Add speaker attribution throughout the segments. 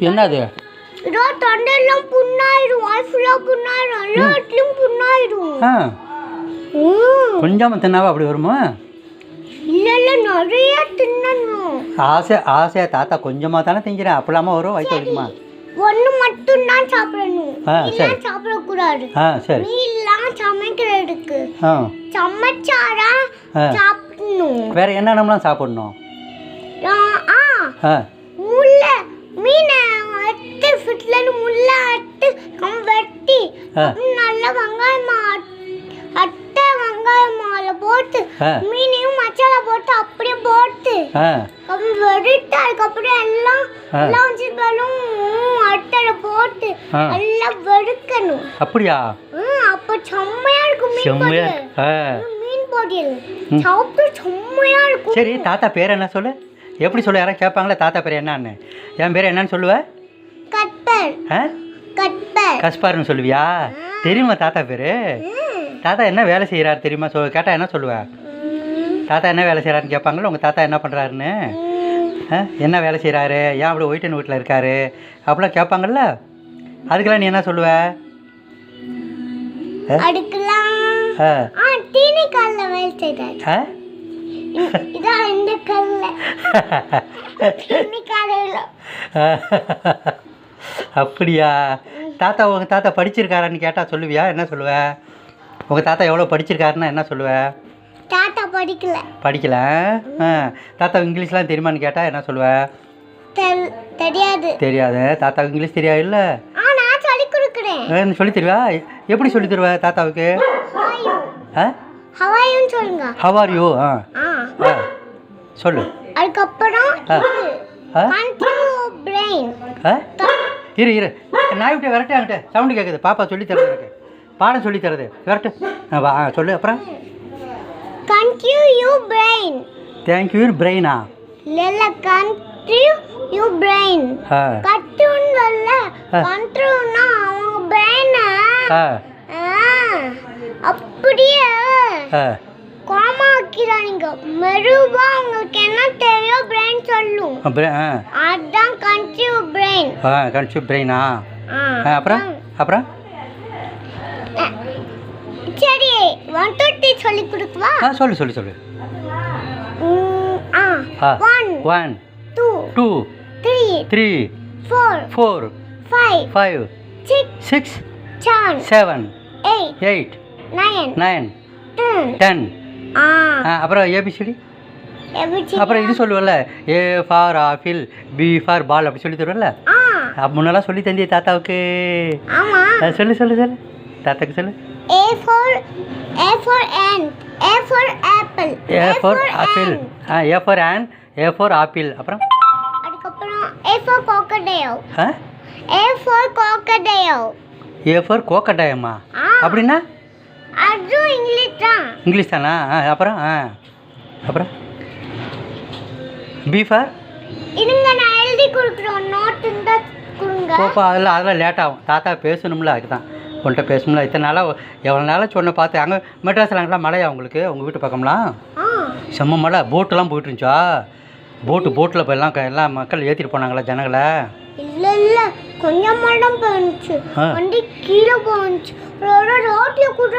Speaker 1: என்னது?
Speaker 2: இதோ தொண்டையெல்லாம் புண்ணாயிடும் வாய் ஃபுல்லாக புண்ணாயிடும் எல்லா இடத்துலையும் புண்ணாயிடும்
Speaker 1: ஆ.
Speaker 2: ம்.
Speaker 1: கொஞ்சமாக தின்னாவா அப்படி வருமா?
Speaker 2: இல்ல நிறைய தின்னணும்.
Speaker 1: ஆசை ஆசையாக தாத்தா கொஞ்சமாக தானே திங்கிறேன். அப்பலாமா வரும் வயிற்று வலிக்குமா?
Speaker 2: ஒண்ணு மட்டும் தான் சாப்பிடணும்.
Speaker 1: ஆ, சரி.
Speaker 2: சாப்பிடக்கூடாது.
Speaker 1: ஆ சரி.
Speaker 2: மீன்லாம் சமைக்கிறதுக்கு
Speaker 1: ஆ.
Speaker 2: சமைச்சாரா. சாப்பிடணும்.
Speaker 1: வேற என்னென்னலாம் சாப்பிடணும்?
Speaker 2: ஆ, ஆ
Speaker 1: ஆ
Speaker 2: முள்ள மீனை ஃபிட்லன்னு முள்ள கம் வெட்டி நல்லா வெங்காயம் அட்டை வெங்காயம் மாலை போட்டு. மீனையும் மசாலா போட்டு அப்படியே போட்டு வெடிட்டு அதுக்கப்புறம் எல்லாம். எல்லாம் வச்சிருந்தாலும் அட்டையில போட்டு. எல்லாம் வெடுக்கணும்.
Speaker 1: அப்படியா?
Speaker 2: அப்ப செம்மையா இருக்கும்
Speaker 1: செம்மையா
Speaker 2: மீன் பொரியல் சாப்பிட்டு செம்மையா இருக்கும்.
Speaker 1: சரி தாத்தா பேர் என்ன சொல்லு? எப்படி சொல்ல யாராவது கேட்பாங்களே தாத்தா பேர் என்னன்னு? என் பேர் என்னன்னு சொல்லுவ?
Speaker 2: கட்பர்
Speaker 1: ஆ
Speaker 2: கட்பர்
Speaker 1: கஸ்பார்னு சொல்லுவியா? தெரியுமா தாத்தா பேர். தாத்தா என்ன வேலை செய்கிறாரு தெரியுமா? சொல் கேட்டால் என்ன சொல்லுவ. தாத்தா என்ன வேலை செய்கிறாருன்னு கேட்பாங்களா உங்கள் தாத்தா என்ன பண்ணுறாருன்னு. என்ன வேலை செய்கிறாரு ஏன் அப்படி ஒயிட்டன் வீட்டில் இருக்காரு? அப்படிலாம் கேட்பாங்கல்ல அதுக்கெல்லாம் நீ என்ன சொல்லுவ?
Speaker 2: இந்த
Speaker 1: அப்படியா? தாத்தா உங்கள் தாத்தா படிச்சிருக்காரான்னு கேட்டால் சொல்லுவியா? என்ன சொல்லுவ? உங்கள் தாத்தா எவ்வளோ படிச்சிருக்காருன்னா என்ன சொல்லுவ?
Speaker 2: தாத்தா படிக்கல.
Speaker 1: படிக்கல ஆ? தாத்தா இங்கிலீஷ்லாம் தெரியுமான்னு கேட்டால் என்ன சொல்லுவ?
Speaker 2: தெரியாது.
Speaker 1: தெரியாது. தாத்தாவுக்கு இங்கிலீஷ் தெரியாது இல்லை?
Speaker 2: சொல்லி
Speaker 1: தருவா? எப்படி சொல்லி தருவ தாத்தாவுக்கு? ஹவ் ஆர் யூ ஆ? சொல்லு.
Speaker 2: அதுக்கப்புறம்
Speaker 1: இரு இரு. நாய் விட்டு விரட்டு அங்கிட்ட சவுண்டு கேட்குது பாப்பா சொல்லி தரது எனக்கு. பாடம் சொல்லி தரது. விரட்டு. வா சொல்லு. அப்புறம்?
Speaker 2: கண்ட்ரியூ யூ பிரெயின்
Speaker 1: தேங்க்யூ பிரெயினா
Speaker 2: இல்ல கண்ட்ரியூ யூ பிரெயின் கட்டுன்னு
Speaker 1: ஆ.
Speaker 2: கண்ட்ரோல்னா அவங்க பிரெயினை அப்படியே. ஆக்கிறாங்க மெருவா உங்களுக்கு என்ன தெரியும்? பிரெயின் சொல்லும். அதான் கண்ட்ரியூ பிரெயின்
Speaker 1: ஆ கன்சியூ பிரெயினா அப்புறம்? அப்புறம்?
Speaker 2: சரி ஒன் டூ த்ரீ சொல்லி கொடுக்கவா?
Speaker 1: ஆ சொல்லு சொல்லு சொல்லு.
Speaker 2: One
Speaker 1: one
Speaker 2: two
Speaker 1: two
Speaker 2: three
Speaker 1: three
Speaker 2: four
Speaker 1: four
Speaker 2: five
Speaker 1: five
Speaker 2: six
Speaker 1: six
Speaker 2: seven
Speaker 1: seven
Speaker 2: eight
Speaker 1: eight
Speaker 2: nine
Speaker 1: nine
Speaker 2: ten
Speaker 1: ten அப்புறம் ஏபிசிடி அப்புறம் இது சொல்லுவல்ல A for apple B for ball அப்படி சொல்லி தருவல்ல? முன்னெல்லாம் சொல்லி தந்தி தாத்தாவுக்கு. சொல்லு சொல்லு சொல்லு. தாத்தாக்கு சொல்லு.
Speaker 2: A for A for ant A for apple
Speaker 1: A for apple. Ah A for ant A for apple அப்புறம்?
Speaker 2: அதுக்கப்புறம் for crocodile.
Speaker 1: ஆ?
Speaker 2: A for crocodile.
Speaker 1: A for கோக்கட்டாயம்மா
Speaker 2: ஆ.
Speaker 1: அப்படின்னா?
Speaker 2: அதுவும் இங்கிலீஷ்
Speaker 1: இங்கிலீஷ் தானா? ஆ அப்புறம்? ஆ அப்புறம்? பி ஃபார்
Speaker 2: இருங்க நான் எழுதி கொடுக்குறோம் நோட் இருந்தா கொடுங்க.
Speaker 1: போப்பா அதெல்லாம் அதெல்லாம் லேட் ஆகும். தாத்தா பேசணும்ல அதுக்கு தான் உன்கிட்ட பேசணும்ல. இத்தனை நாளாக எவ்வளோ நாளாக சொன்ன பார்த்து அங்கே மெட்ராஸில் அங்கெல்லாம் மழையா உங்களுக்கு? உங்கள் வீட்டு பக்கம்லாம்? செம்ம மழை. போட்டெல்லாம் போயிட்டு இருந்துச்சா? போட்டு போட்டில் இப்போ எல்லாம் எல்லாம் மக்கள் ஏற்றிட்டு போனாங்களா ஜனங்களை?
Speaker 2: இல்ல இல்ல. கொஞ்சம் மடம் போனுச்சு
Speaker 1: ஆ.
Speaker 2: வண்டி கீழே போனுச்சு ஒரு ரோட்ல கூட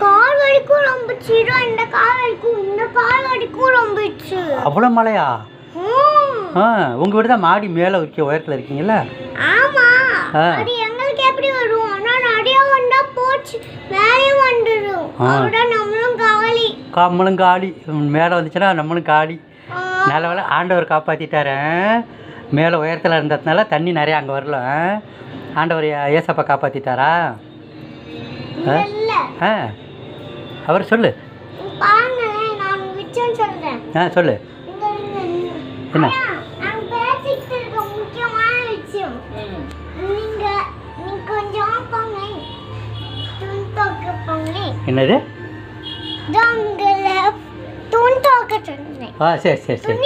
Speaker 2: கால் வரைக்கும் ரொம்பிச்சு இந்த கால் வரைக்கும் இந்த கால் வரைக்கும் ரொம்பிச்சு
Speaker 1: அவ்வளோ மழையா. ஆ உங்கள் வீடு தான் மாடி மேலே இருக்க உயரத்தில் இருக்கீங்களா
Speaker 2: ஆமா. அது எங்களுக்கு எப்படி வரும்? ஆனா நிறைய வந்தா போச்சு. மேலே வந்துடும் நம்மளும் காலி.
Speaker 1: நம்மளும் காலி. மேலே வந்துச்சுன்னா நம்மளும் காலி. நல்ல வேலை ஆண்டவர் காப்பாற்றிட்டாரு மேலே உயரத்தில் இருந்ததுனால தண்ணி நிறைய அங்கே வரல. ஆண்டவர் ஏசப்பா காப்பாற்றிட்டாரா ஆ. அவர் சொல்லு. ஆ சொல்லு. என்ன?
Speaker 2: ஆனா, நான் பேசிக்கிட்டு இருக்க முக்கியமான விஷயம். நீங்க நீங்க கொஞ்சம் போங்க துணி துவைக்க போங்க
Speaker 1: என்னது? ஆ சரி சரி சரி.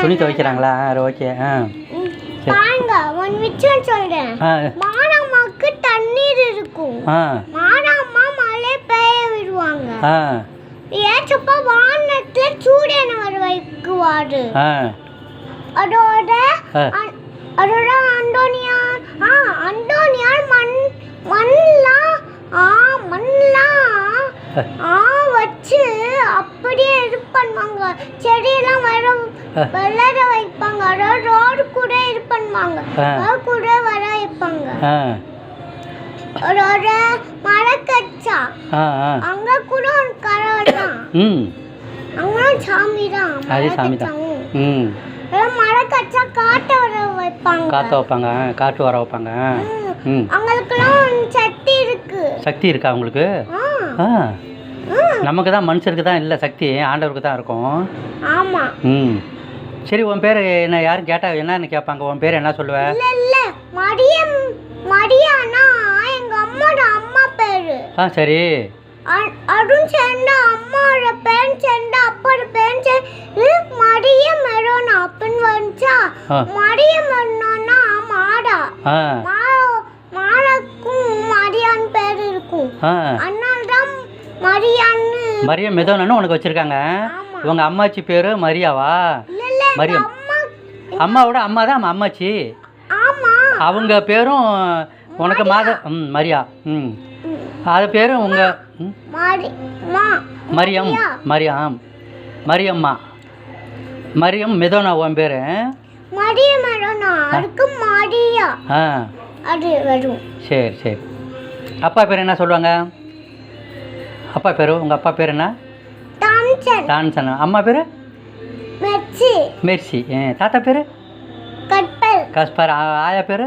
Speaker 2: துணி
Speaker 1: துவைக்கிறாங்களா? ஆ ஓகே. ஆ.
Speaker 2: பாருங்க ஒரு விஷயம் சொல்றேன்.
Speaker 1: ஆ.
Speaker 2: மானாமாக்கு தண்ணீர் இருக்கும். பெய்ய ஏச்சப்பா வானத்துல சூரியனை வர வைக்குவாரு? அதோட அதோட அந்தோனியார் ஆ அந்தோனியார் மண் மண்லாம் ஆ மண்லாம் ஆ. வச்சு அப்படியே இது பண்ணுவாங்க. செடியெல்லாம் வர வளர வைப்பாங்க. அதாவது ரோடு கூட இது பண்ணுவாங்க. கூட வர வைப்பாங்க.
Speaker 1: ஆ
Speaker 2: அதோட மரக்கச்சா. அங்க கூட ஒரு கடவுள் தான்
Speaker 1: ம்.
Speaker 2: அங்கெல்லாம் சாமி தான்
Speaker 1: அதே சாமி தான். ம்.
Speaker 2: மரக்கச்சா காட்ட வர வைப்பாங்க.
Speaker 1: காற்ற வைப்பாங்க காற்று வர வைப்பாங்க.
Speaker 2: ம். அவங்களுக்குலாம் சக்தி இருக்கு.
Speaker 1: சக்தி இருக்கா உங்களுக்கு?
Speaker 2: ஆ.
Speaker 1: நமக்கு தான் மனுஷருக்கு தான் இல்லை சக்தி ஆண்டவருக்கு தான் இருக்கும்.
Speaker 2: ஆமா.
Speaker 1: ம். சரி உன் பேர் என்ன யாரும் கேட்டா என்னன்னு கேட்பாங்க. உன் பேர் என்ன சொல்லுவ?
Speaker 2: இல்ல இல்ல. மரியம் மரியானா எங்க அம்மாவோட அம்மா பேரு
Speaker 1: ஆ சரி.
Speaker 2: அருண் சேர்ந்த அம்மாவோட பேர் சேர்ந்த அப்பாவோட பேர் சேர்ந்து மரியம் மெரோனா? அப்படின்னு வந்துச்சா?
Speaker 1: ஆ.
Speaker 2: மரியம் மெரோனா? மாடா. மாடாக்கும் மரியான் பேர் இருக்கும். அதனால தான் மரியான்னு
Speaker 1: மரியம் மெதோனன்னு உனக்கு வச்சுருக்காங்க. உங்க அம்மாச்சி பேர் மரியாவா? மரியம்.
Speaker 2: அம்மா
Speaker 1: அம்மாவோட அம்மா தான் அம்மாச்சி. அவங்க பேரும் உனக்கு மாத ம் மரியா. ம். அது பேரும் உங்க ம்?
Speaker 2: மரி மா
Speaker 1: மரியம்
Speaker 2: மரியா.
Speaker 1: மரியாம். மரியம்மா. மரியம் மெதோனா உன் பேர்? ஆ. சரி சரி. அப்பா பேர் என்ன சொல்லுவாங்க? அப்பா பேர் உங்கள் அப்பா பேர் என்ன?
Speaker 2: தாம்சன்
Speaker 1: டான்சன் அம்மா பேர்?
Speaker 2: மெச்சி
Speaker 1: மெர்சி தாத்தா பேர்? காஸ்பார். ஆயா பேர்?